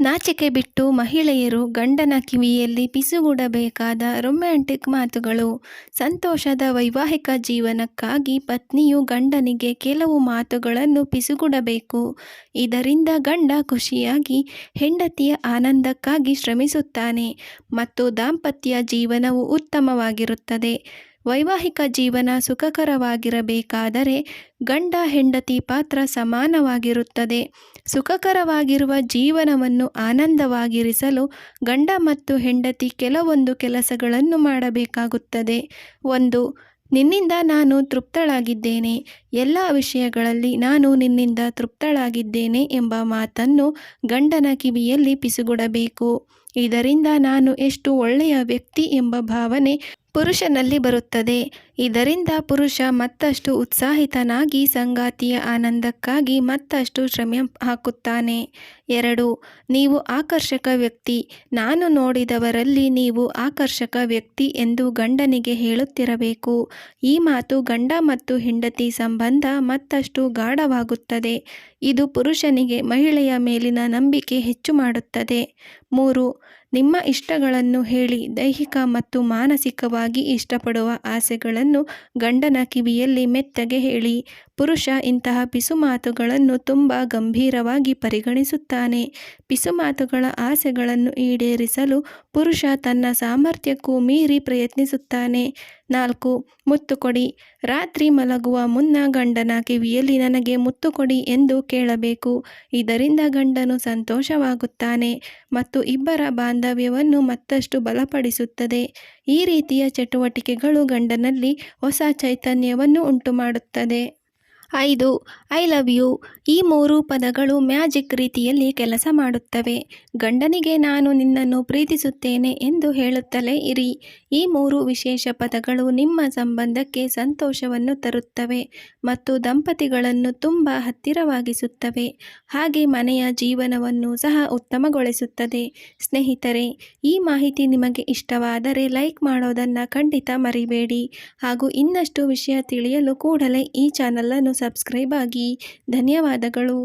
ನಾಚಿಕೆ ಬಿಟ್ಟು ಮಹಿಳೆಯರು ಗಂಡನ ಕಿವಿಯಲ್ಲಿ ಪಿಸುಗೂಡಬೇಕಾದ ರೊಮ್ಯಾಂಟಿಕ್ ಮಾತುಗಳು. ಸಂತೋಷದ ವೈವಾಹಿಕ ಜೀವನಕ್ಕಾಗಿ ಪತ್ನಿಯು ಗಂಡನಿಗೆ ಕೆಲವು ಮಾತುಗಳನ್ನು ಪಿಸುಗೂಡಬೇಕು. ಇದರಿಂದ ಗಂಡ ಖುಷಿಯಾಗಿ ಹೆಂಡತಿಯ ಆನಂದಕ್ಕಾಗಿ ಶ್ರಮಿಸುತ್ತಾನೆ ಮತ್ತು ದಾಂಪತ್ಯ ಜೀವನವು ಉತ್ತಮವಾಗಿರುತ್ತದೆ. ವೈವಾಹಿಕ ಜೀವನ ಸುಖಕರವಾಗಿರಬೇಕಾದರೆ ಗಂಡ ಹೆಂಡತಿ ಪಾತ್ರ ಸಮಾನವಾಗಿರುತ್ತದೆ. ಸುಖಕರವಾಗಿರುವ ಜೀವನವನ್ನು ಆನಂದವಾಗಿರಿಸಲು ಗಂಡ ಮತ್ತು ಹೆಂಡತಿ ಕೆಲವೊಂದು ಕೆಲಸಗಳನ್ನು ಮಾಡಬೇಕಾಗುತ್ತದೆ. ಒಂದು, ನಿನ್ನಿಂದ ನಾನು ತೃಪ್ತಳಾಗಿದ್ದೇನೆ. ಎಲ್ಲ ವಿಷಯಗಳಲ್ಲಿ ನಾನು ನಿನ್ನಿಂದ ತೃಪ್ತಳಾಗಿದ್ದೇನೆ ಎಂಬ ಮಾತನ್ನು ಗಂಡನ ಕಿವಿಯಲ್ಲಿ ಪಿಸುಗುಡಬೇಕು. ಇದರಿಂದ ನಾನು ಎಷ್ಟು ಒಳ್ಳೆಯ ವ್ಯಕ್ತಿ ಎಂಬ ಭಾವನೆ ಪುರುಷನಲ್ಲಿ ಬರುತ್ತದೆ. ಇದರಿಂದ ಪುರುಷ ಮತ್ತಷ್ಟು ಉತ್ಸಾಹಿತನಾಗಿ ಸಂಗಾತಿಯ ಆನಂದಕ್ಕಾಗಿ ಮತ್ತಷ್ಟು ಶ್ರಮ ಹಾಕುತ್ತಾನೆ. ಎರಡು, ನೀವು ಆಕರ್ಷಕ ವ್ಯಕ್ತಿ. ನಾನು ನೋಡಿದವರಲ್ಲಿ ನೀವು ಆಕರ್ಷಕ ವ್ಯಕ್ತಿ ಎಂದು ಗಂಡನಿಗೆ ಹೇಳುತ್ತಿರಬೇಕು. ಈ ಮಾತು ಗಂಡ ಮತ್ತು ಹೆಂಡತಿ ಸಂಬಂಧ ಮತ್ತಷ್ಟು ಗಾಢವಾಗುತ್ತದೆ. ಇದು ಪುರುಷನಿಗೆ ಮಹಿಳೆಯ ಮೇಲಿನ ನಂಬಿಕೆ ಹೆಚ್ಚು ಮಾಡುತ್ತದೆ. ಮೂರು ನಿಮ್ಮ ಇಷ್ಟಗಳನ್ನು ಹೇಳಿ ದೈಹಿಕ ಮತ್ತು ಮಾನಸಿಕವಾಗಿ ಇಷ್ಟಪಡುವ ಆಸೆಗಳನ್ನು ಗಂಡನ ಕಿವಿಯಲ್ಲಿ ಮೆತ್ತಗೆ ಹೇಳಿ. ಪುರುಷ ಇಂತಹ ಪಿಸುಮಾತುಗಳನ್ನು ತುಂಬ ಗಂಭೀರವಾಗಿ ಪರಿಗಣಿಸುತ್ತಾನೆ. ಪಿಸುಮಾತುಗಳ ಆಸೆಗಳನ್ನು ಈಡೇರಿಸಲು ಪುರುಷ ತನ್ನ ಸಾಮರ್ಥ್ಯಕ್ಕೂ ಮೀರಿ ಪ್ರಯತ್ನಿಸುತ್ತಾನೆ. ನಾಲ್ಕು, ಮುತ್ತು ಕೊಡಿ. ರಾತ್ರಿ ಮಲಗುವ ಮುನ್ನ ಗಂಡನ ಕಿವಿಯಲ್ಲಿ ನನಗೆ ಮುತ್ತು ಕೊಡಿ ಎಂದು ಕೇಳಬೇಕು. ಇದರಿಂದ ಗಂಡನು ಸಂತೋಷವಾಗುತ್ತಾನೆ ಮತ್ತು ಇಬ್ಬರ ಬಾಂಧವ್ಯವನ್ನು ಮತ್ತಷ್ಟು ಬಲಪಡಿಸುತ್ತದೆ. ಈ ರೀತಿಯ ಚಟುವಟಿಕೆಗಳು ಗಂಡನಲ್ಲಿ ಹೊಸ ಚೈತನ್ಯವನ್ನು ಉಂಟುಮಾಡುತ್ತದೆ. ಐದು, ಐ ಲವ್ ಯು ಈ ಮೂರು ಪದಗಳು ಮ್ಯಾಜಿಕ್ ರೀತಿಯಲ್ಲಿ ಕೆಲಸ ಮಾಡುತ್ತವೆ. ಗಂಡನಿಗೆ ನಾನು ನಿನ್ನನ್ನು ಪ್ರೀತಿಸುತ್ತೇನೆ ಎಂದು ಹೇಳುತ್ತಲೇ ಇರಿ. ಈ ಮೂರು ವಿಶೇಷ ಪದಗಳು ನಿಮ್ಮ ಸಂಬಂಧಕ್ಕೆ ಸಂತೋಷವನ್ನು ತರುತ್ತವೆ ಮತ್ತು ದಂಪತಿಗಳನ್ನು ತುಂಬ ಹತ್ತಿರವಾಗಿಸುತ್ತವೆ. ಹಾಗೆ ಮನೆಯ ಜೀವನವನ್ನು ಸಹ ಉತ್ತಮಗೊಳಿಸುತ್ತದೆ. ಸ್ನೇಹಿತರೆ, ಈ ಮಾಹಿತಿ ನಿಮಗೆ ಇಷ್ಟವಾದರೆ ಲೈಕ್ ಮಾಡೋದನ್ನು ಖಂಡಿತ ಮರಿಬೇಡಿ ಹಾಗೂ ಇನ್ನಷ್ಟು ವಿಷಯ ತಿಳಿಯಲು ಕೂಡಲೇ ಈ ಚಾನಲನ್ನು ಸಬ್ಸ್ಕ್ರೈಬ್ ಆಗಿ ಧನ್ಯವಾದಗಳು.